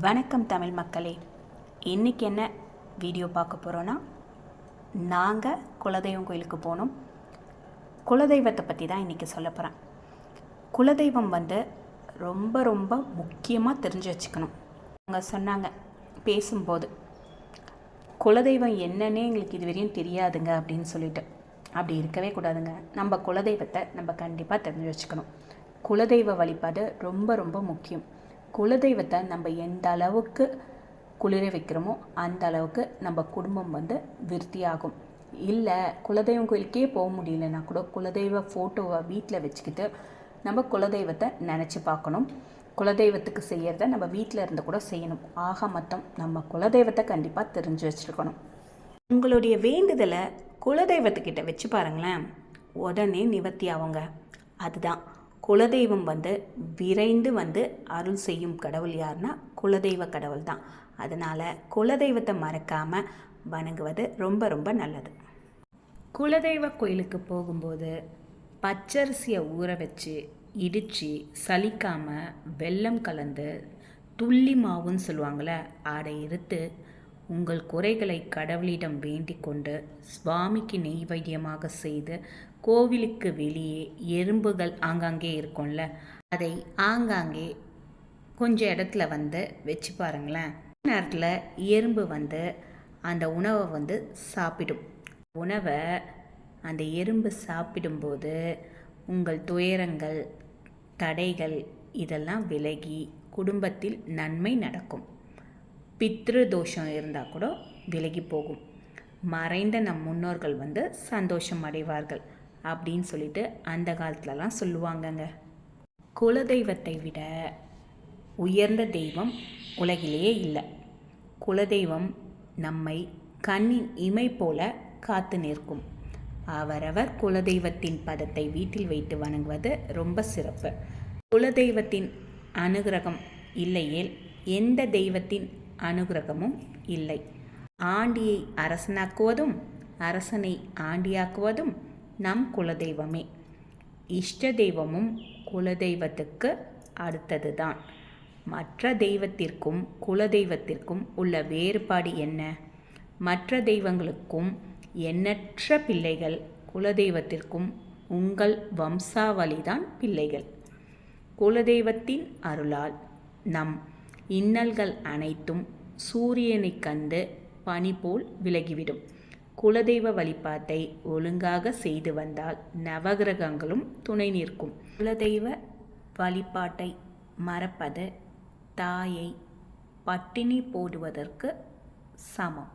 வணக்கம் தமிழ் மக்களே. இன்றைக்கி என்ன வீடியோ பார்க்க போகிறோன்னா நாங்கள் குலதெய்வம் கோயிலுக்கு போனோம். குலதெய்வத்தை பற்றி தான் இன்றைக்கி சொல்ல போகிறேன் குலதெய்வம் வந்து ரொம்ப ரொம்ப முக்கியமாக தெரிஞ்சு வச்சுக்கணும். அவங்க சொன்னாங்க பேசும்போது குலதெய்வம் என்னன்னே எங்களுக்கு இது வரையும் தெரியாதுங்க அப்படின்னு சொல்லிட்டு. அப்படி இருக்கவே கூடாதுங்க. நம்ம குலதெய்வத்தை நம்ம கண்டிப்பாக தெரிஞ்சு வச்சுக்கணும். குலதெய்வ வழிபாடு ரொம்ப ரொம்ப முக்கியம். குலதெய்வத்தை நம்ம எந்த அளவுக்கு குளிர வைக்கிறோமோ அந்த அளவுக்கு நம்ம குடும்பம் வந்து விருத்தியாகும். இல்லை குலதெய்வம் கோயிலுக்கே போக முடியலன்னா கூட குலதெய்வ ஃபோட்டோவை வீட்டில் வச்சுக்கிட்டு நம்ம குலதெய்வத்தை நினச்சி பார்க்கணும். குலதெய்வத்துக்கு செய்கிறத நம்ம வீட்டில் இருந்து கூட செய்யணும். ஆக மொத்தம் நம்ம குலதெய்வத்தை கண்டிப்பாக தெரிஞ்சு வச்சுருக்கணும். உங்களுடைய வேண்டுதலை குலதெய்வத்துக்கிட்ட வச்சு பாருங்களேன். உடனே நிவர்த்தி ஆகுங்க. அதுதான். குலதெய்வம் வந்து விரைந்து வந்து அருள் செய்யும் கடவுள் யாருன்னா குலதெய்வ கடவுள் தான். அதனால் குலதெய்வத்தை மறக்காமல் வணங்குவது ரொம்ப ரொம்ப நல்லது. குலதெய்வ கோயிலுக்கு போகும்போது பச்சரிசியை ஊற வச்சு இடித்து சலிக்காமல் வெல்லம் கலந்து துள்ளி மாவுன்னு சொல்லுவாங்கள்ல அதை இருத்து உங்கள் குறைகளை கடவுளிடம் வேண்டிக் கொண்டு சுவாமிக்கு நெய்வேத்தியமாக செய்து கோவிலுக்கு வெளியே எறும்புகள் ஆங்காங்கே இருக்கும்ல அதை ஆங்காங்கே கொஞ்சம் இடத்துல வந்து வச்சு பாருங்களேன். நேரத்தில் எறும்பு வந்து அந்த உணவை வந்து சாப்பிடும். உணவை அந்த எறும்பு சாப்பிடும்போது உங்கள் துயரங்கள் தடைகள் இதெல்லாம் விலகி குடும்பத்தில் நன்மை நடக்கும். பித்ரு தோஷம் இருந்தால் கூட விலகி போகும். மறைந்த நம் முன்னோர்கள் வந்து சந்தோஷம் அடைவார்கள் அப்படின்னு சொல்லிட்டு அந்த காலத்துலலாம் சொல்லுவாங்கங்க. குலதெய்வத்தை விட உயர்ந்த தெய்வம் உலகிலேயே இல்லை. குலதெய்வம் நம்மை கண்ணின் இமை போல காத்து நிற்கும். அவரவர் குலதெய்வத்தின் பதத்தை வீட்டில் வைத்து வணங்குவது ரொம்ப சிறப்பு. குலதெய்வத்தின் அனுகிரகம் இல்லையேல் எந்த தெய்வத்தின் அனுகிரகமும் இல்லை. ஆண்டியை அரசனாக்குவதும் அரசனை ஆண்டியாக்குவதும் நம் குலதெய்வமே. இஷ்ட தெய்வமும் குலதெய்வத்துக்கு அடுத்தது தான் மற்ற தெய்வத்திற்கும் குலதெய்வத்திற்கும் உள்ள வேறுபாடு என்ன? மற்ற தெய்வங்களுக்கும் எண்ணற்ற பிள்ளைகள் குலதெய்வத்திற்கும் உங்கள் வம்சாவளிதான் பிள்ளைகள். குலதெய்வத்தின் அருளால் நம் இன்னல்கள் அனைத்தும் சூரியனைக் கண்டு பனி போல் விலகிவிடும். குலதெய்வ வழிபாட்டை ஒழுங்காக செய்து வந்தால் நவகிரகங்களும் துணை நிற்கும். குலதெய்வ வழிபாட்டை மறப்பது தாயை பட்டினி போடுவதற்கு சமம்.